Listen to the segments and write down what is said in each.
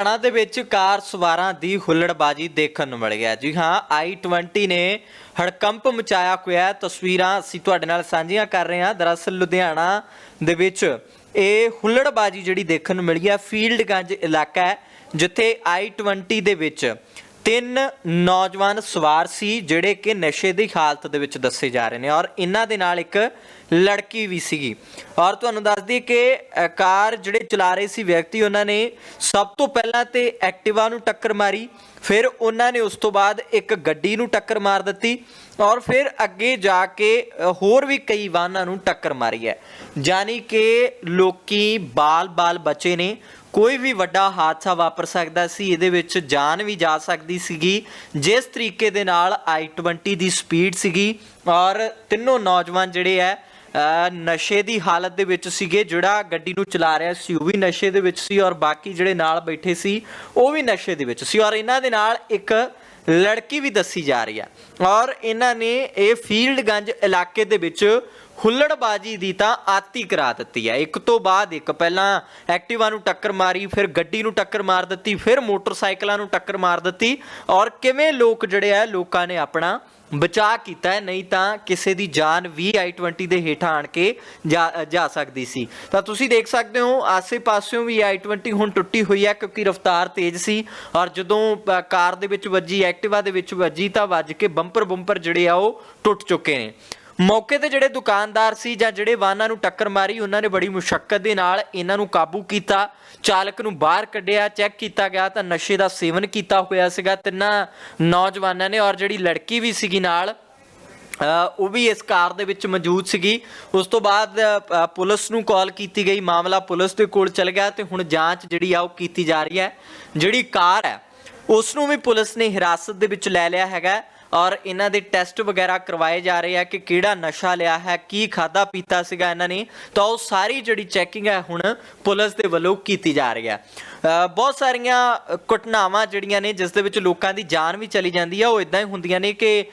ਹਰਿਆਣਾ ਦੇ ਵਿੱਚ ਕਾਰ ਸਵਾਰਾਂ ਦੀ ਹੁੱਲੜਬਾਜੀ ਦੇਖਣ ਨੂੰ ਮਿਲ ਗਿਆ। ਜੀ ਹਾਂ i20 ਨੇ ਹੜਕੰਪ ਮਚਾਇਆ ਹੋਇਆ ਤਸਵੀਰਾਂ ਅਸੀਂ ਤੁਹਾਡੇ ਨਾਲ ਸਾਂਝੀਆਂ ਕਰ ਰਹੇ ਹਾਂ। ਦਰਅਸਲ ਲੁਧਿਆਣਾ ਦੇ ਵਿੱਚ ਇਹ ਹੁੱਲੜਬਾਜੀ ਜਿਹੜੀ ਦੇਖਣ ਨੂੰ ਮਿਲੀ ਹੈ। ਫੀਲਡ ਗੰਜ ਇਲਾਕਾ ਹੈ, ਜਿੱਥੇ i20 ਦੇ ਵਿੱਚ ਤਿੰਨ ਨੌਜਵਾਨ ਸਵਾਰ ਸੀ, ਜਿਹੜੇ ਕਿ ਨਸ਼ੇ ਦੀ ਹਾਲਤ ਦੇ ਵਿੱਚ ਦੱਸੇ ਜਾ ਰਹੇ ਨੇ ਔਰ ਇਹਨਾਂ ਦੇ ਨਾਲ ਇੱਕ ਲੜਕੀ ਵੀ ਸੀਗੀ। ਔਰ ਤੁਹਾਨੂੰ ਦੱਸ ਦਈਏ ਕਿ ਕਾਰ ਜਿਹੜੇ ਚਲਾ ਰਹੇ ਸੀ ਵਿਅਕਤੀ, ਉਹਨਾਂ ਨੇ ਸਭ ਤੋਂ ਪਹਿਲਾਂ ਤੇ ਐਕਟਿਵਾ ਨੂੰ ਟੱਕਰ ਮਾਰੀ, ਫਿਰ ਉਹਨਾਂ ਨੇ ਉਸ ਤੋਂ ਬਾਅਦ ਇੱਕ ਗੱਡੀ ਨੂੰ ਟੱਕਰ ਮਾਰ ਦਿੱਤੀ ਔਰ ਫਿਰ ਅੱਗੇ ਜਾ ਕੇ ਹੋਰ ਵੀ ਕਈ ਵਾਹਨਾਂ ਨੂੰ ਟੱਕਰ ਮਾਰੀ ਹੈ। ਜਾਨੀ ਕਿ ਲੋਕੀ ਬਾਲ-ਬਾਲ ਬਚੇ ਨੇ ਕੋਈ ਵੀ ਵੱਡਾ ਹਾਦਸਾ ਵਾਪਰ ਸਕਦਾ ਸੀ, ਇਹਦੇ ਵਿੱਚ ਜਾਨ ਵੀ ਜਾ ਸਕਦੀ ਸੀਗੀ। ਜਿਸ ਤਰੀਕੇ ਦੇ ਨਾਲ i20 ਦੀ ਸਪੀਡ ਸੀਗੀ ਔਰ ਤਿੰਨੋਂ ਨੌਜਵਾਨ ਜਿਹੜੇ ਹੈ ਨਸ਼ੇ ਦੀ ਹਾਲਤ ਦੇ ਵਿੱਚ ਸੀਗੇ, ਜਿਹੜਾ ਗੱਡੀ ਨੂੰ ਚਲਾ ਰਿਹਾ ਸੀ, ਉਹ ਵੀ ਨਸ਼ੇ ਦੇ ਵਿੱਚ ਸੀ ਔਰ ਬਾਕੀ ਜਿਹੜੇ ਨਾਲ ਬੈਠੇ ਸੀ, ਉਹ ਵੀ ਨਸ਼ੇ ਦੇ ਵਿੱਚ ਸੀ। ਔਰ ਇਹਨਾਂ ਦੇ ਨਾਲ ਇੱਕ ਲੜਕੀ ਵੀ ਦੱਸੀ ਜਾ ਰਹੀ ਹੈ ਔਰ ਇਹਨਾਂ ਨੇ ਇਹ ਫੀਲਡਗੰਜ ਇਲਾਕੇ ਦੇ ਵਿੱਚ ਹੁੱਲੜਬਾਜੀ ਦੀ ਤਾਂ ਆਤੀ ਕਰਾ ਦਿੱਤੀ ਹੈ। ਇੱਕ ਤੋਂ ਬਾਅਦ ਇੱਕ ਪਹਿਲਾਂ ਐਕਟਿਵਾ ਨੂੰ ਟੱਕਰ ਮਾਰੀ, ਫਿਰ ਗੱਡੀ ਨੂੰ ਟੱਕਰ ਮਾਰ ਦਿੱਤੀ, ਫਿਰ ਮੋਟਰਸਾਈਕਲਾਂ ਨੂੰ ਟੱਕਰ ਮਾਰ ਦਿੱਤੀ ਔਰ ਕਿਵੇਂ ਲੋਕ ਜਿਹੜੇ ਆ ਲੋਕਾਂ ਨੇ ਆਪਣਾ ਬਚਾਅ ਕੀਤਾ ਹੈ, ਨਹੀਂ ਤਾਂ ਕਿਸੇ ਦੀ ਜਾਨ ਵੀ i20 ਦੇ ਹੇਠਾਂ ਆਣ ਕੇ ਜਾ ਜਾ ਸਕਦੀ ਸੀ। ਤਾਂ ਤੁਸੀਂ ਦੇਖ ਸਕਦੇ ਹੋ, ਆਸੇ-ਪਾਸਿਓਂ ਵੀ i20 ਹੁਣ ਟੁੱਟੀ ਹੋਈ ਹੈ ਕਿਉਂਕਿ ਰਫ਼ਤਾਰ ਤੇਜ਼ ਸੀ ਔਰ ਜਦੋਂ ਕਾਰ ਦੇ ਵਿੱਚ ਵੱਜੀ, ਐਕਟਿਵਾ ਦੇ ਵਿੱਚ ਵੱਜੀ ਤਾਂ ਵੱਜ ਕੇ ਬੰਪਰ ਬੰਪਰ ਜਿਹੜੇ ਆ ਉਹ ਟੁੱਟ ਚੁੱਕੇ ਨੇ। ਮੌਕੇ ਤੇ ਜਿਹੜੇ ਦੁਕਾਨਦਾਰ ਸੀ ਜਾਂ ਜਿਹੜੇ ਵਾਹਨਾਂ ਨੂੰ ਟੱਕਰ ਮਾਰੀ, ਉਹਨਾਂ ਨੇ ਬੜੀ ਮੁਸ਼ਕਲ ਦੇ ਨਾਲ ਇਹਨਾਂ ਨੂੰ ਕਾਬੂ ਕੀਤਾ। ਚਾਲਕ ਨੂੰ ਬਾਹਰ ਕੱਢਿਆ, ਚੈੱਕ ਕੀਤਾ ਗਿਆ ਤਾਂ ਨਸ਼ੇ ਦਾ ਸੇਵਨ ਕੀਤਾ ਹੋਇਆ ਸੀਗਾ। ਤਿੰਨਾਂ ਨੌਜਵਾਨਾਂ ਨੇ ਔਰ ਜਿਹੜੀ ਲੜਕੀ ਵੀ ਸੀਗੀ ਨਾਲ ਉਹ ਵੀ ਇਸ ਕਾਰ ਦੇ ਵਿੱਚ ਮੌਜੂਦ ਸੀਗੀ। ਉਸ ਤੋਂ ਬਾਅਦ ਪੁਲਿਸ ਨੂੰ ਕਾਲ ਕੀਤੀ ਗਈ। ਮਾਮਲਾ ਪੁਲਿਸ ਦੇ ਕੋਲ ਚਲ ਗਿਆ ਤੇ ਹੁਣ ਜਾਂਚ ਜਿਹੜੀ ਆ ਉਹ ਕੀਤੀ ਜਾ ਰਹੀ ਹੈ। ਜਿਹੜੀ ਕਾਰ ਹੈ, ਉਸ ਨੂੰ ਵੀ ਪੁਲਿਸ ਨੇ ਹਿਰਾਸਤ ਦੇ ਵਿੱਚ ਲੈ ਲਿਆ ਹੈਗਾ। ਔਰ ਇਹਨਾਂ ਦੇ ਟੈਸਟ ਵਗੈਰਾ ਕਰਵਾਏ ਜਾ ਰਹੇ ਆ ਕਿ ਕਿਹੜਾ ਨਸ਼ਾ ਲਿਆ ਹੈ, ਕੀ ਖਾਦਾ ਪੀਤਾ ਸੀਗਾ ਇਹਨਾਂ ਨੇ, ਤਾਂ ਉਹ ਸਾਰੀ ਜਿਹੜੀ ਚੈਕਿੰਗ ਹੈ ਹੁਣ ਪੁਲਿਸ ਦੇ ਵੱਲੋਂ ਕੀਤੀ ਜਾ ਰਹੀ ਹੈ। ਬਹੁਤ ਸਾਰੀਆਂ ਘਟਨਾਵਾਂ ਜਿਹੜੀਆਂ ਨੇ ਜਿਸ ਦੇ ਵਿੱਚ ਲੋਕਾਂ ਦੀ ਜਾਨ ਵੀ ਚਲੀ ਜਾਂਦੀ ਆ ਉਹ ਇਦਾਂ ਹੀ ਹੁੰਦੀਆਂ ਨੇ ਕਿ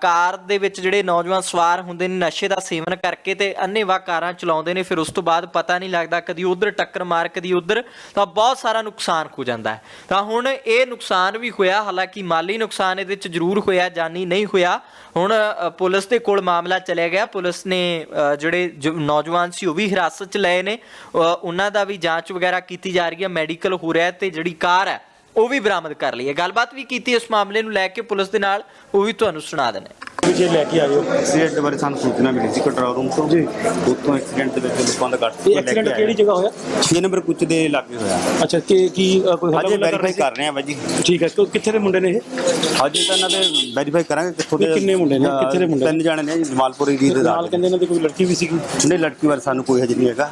ਕਾਰ ਦੇ ਵਿੱਚ ਜਿਹੜੇ ਨੌਜਵਾਨ ਸਵਾਰ ਹੁੰਦੇ ਨੇ ਨਸ਼ੇ ਦਾ ਸੇਵਨ ਕਰਕੇ ਤੇ ਅੰਨੇਵਾਹ ਕਾਰਾਂ ਚਲਾਉਂਦੇ ਨੇ, ਫਿਰ ਉਸ ਤੋਂ ਬਾਅਦ ਪਤਾ ਨਹੀਂ ਲੱਗਦਾ ਕਦੀ ਉਧਰ ਟੱਕਰ ਮਾਰ, ਕਦੀ ਉਧਰ, ਤਾਂ ਬਹੁਤ ਸਾਰਾ ਨੁਕਸਾਨ ਹੋ ਜਾਂਦਾ ਹੈ। ਤਾਂ ਹੁਣ ਇਹ ਨੁਕਸਾਨ ਵੀ ਹੋਇਆ, ਹਾਲਾਂਕਿ ਮਾਲੀ ਨੁਕਸਾਨ ਇਹਦੇ ਵਿੱਚ ਜ਼ਰੂਰ ਹੋਇਆ ਜਾਨੀ ਨਹੀਂ ਹੋਇਆ। ਹੁਣ ਪੁਲਿਸ ਦੇ ਕੋਲ ਮਾਮਲਾ ਚਲਿਆ ਗਿਆ। ਪੁਲਿਸ ਨੇ ਜਿਹੜੇ ਜੋ ਨੌਜਵਾਨ ਸੀ ਉਹ ਵੀ ਹਿਰਾਸਤ 'ਚ ਲਏ ਨੇ। ਉਹਨਾਂ ਦਾ ਵੀ ਜਾਂਚ ਵਗੈਰਾ ਕੀਤੀ ਜਾ ਰਹੀ ਹੈ। ਮੈਡੀਕਲ ਹੋ ਰਿਹਾ ਤੇ ਜਿਹੜੀ ਕਾਰ ਹੈ ਉਹ ਵੀ ਬਰਾਮਦ ਕਰ ਲਈ ਹੈ। ਗੱਲਬਾਤ ਵੀ ਕੀਤੀ ਇਸ ਮਾਮਲੇ ਨੂੰ ਲੈ ਕੇ ਪੁਲਿਸ ਦੇ ਨਾਲ ਉਹ ਵੀ ਤੁਹਾਨੂੰ ਸੁਣਾ ਦਿੰਦੇ ਪਿੱਛੇ ਲੈ ਕੇ ਆਇਓ ਐਕਸੀਡੈਂਟ ਬਾਰੇ ਸਾਨੂੰ ਸੂਚਨਾ ਮਿਲੀ ਸੀ ਕੰਟਰੋਲ ਰੂਮ ਤੋਂ। ਜੀ। ਉੱਥੋਂ ਐਕਸੀਡੈਂਟ ਦੇ ਵਿੱਚ ਲੋਕਾਂ ਦਾ ਕੱਟ ਇਹ ਐਕਸੀਡੈਂਟ ਕਿਹੜੀ ਜਗ੍ਹਾ ਹੋਇਆ? 6 ਨੰਬਰ ਕੁੱਚ ਦੇ ਲਾਗੇ ਹੋਇਆ। ਅੱਛਾ ਕਿ ਕੀ ਕੋਈ ਹੱਲਾ ਵੈਰੀਫਾਈ ਕਰ ਰਹੇ ਆ ਬਾਈ ਜੀ। ਠੀਕ ਹੈ ਕਿ ਕਿੱਥੇ ਦੇ ਮੁੰਡੇ ਨੇ ਇਹ? ਹਜੇ ਤਾਂ ਇਹਨਾਂ ਦੇ ਵੈਰੀਫਾਈ ਕਰਾਂਗੇ ਕਿੱਥੋਂ ਦੇ ਕਿੰਨੇ ਮੁੰਡੇ ਨੇ? ਕਿੱਥੇ ਦੇ ਮੁੰਡੇ? ਤਿੰਨ ਜਾਣੇ ਨੇ ਜੀ, ਜਮਾਲਪੁਰ ਏਰੀਆ ਦੇ ਨਾਲ ਨਾਲ ਕਹਿੰਦੇ ਇਹਨਾਂ ਦੀ ਕੋਈ ਲੜਕੀ ਵੀ ਸੀਗੀ ਨਹੀਂ ਲੜਕੀ ਬਾਰੇ ਸਾਨੂੰ ਕੋਈ ਹਜੇ ਨਹੀਂ ਹੈਗਾ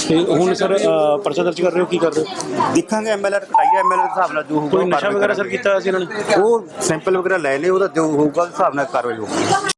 ਤੇ ਹੁਣ ਸਰ ਅ, ਪਰਚਾ ਦਰਜ ਕਰ ਰਹੇ ਹੋ ਕੀ ਕਰ ਰਹੇ ਹੋ ਦੇਖਾਂਗੇ ਐਮਐਲਆਰ ਕਟਾਈਏ ਐਮਐਲਆਰ ਦੇ ਹਿਸਾਬ ਨਾਲ ਜੋ ਹੋਊਗਾ ਕੋਈ ਨਸ਼ਾ ਕਾਰਵਾਈ ਵਗੈਰਾ ਸਰ ਕਰਾਂਗੇ। ਕੀਤਾ ਸੀ ਇਹਨਾਂ ਨੇ ਉਹ ਸੈਂਪਲ ਵਗੈਰਾ ਲੈ ਲਏ ਉਹਦਾ ਜੋ ਹੋਊਗਾ ਉਸ ਹਿਸਾਬ ਨਾਲ ਕਾਰਵਾਈ ਹੋਊਗੀ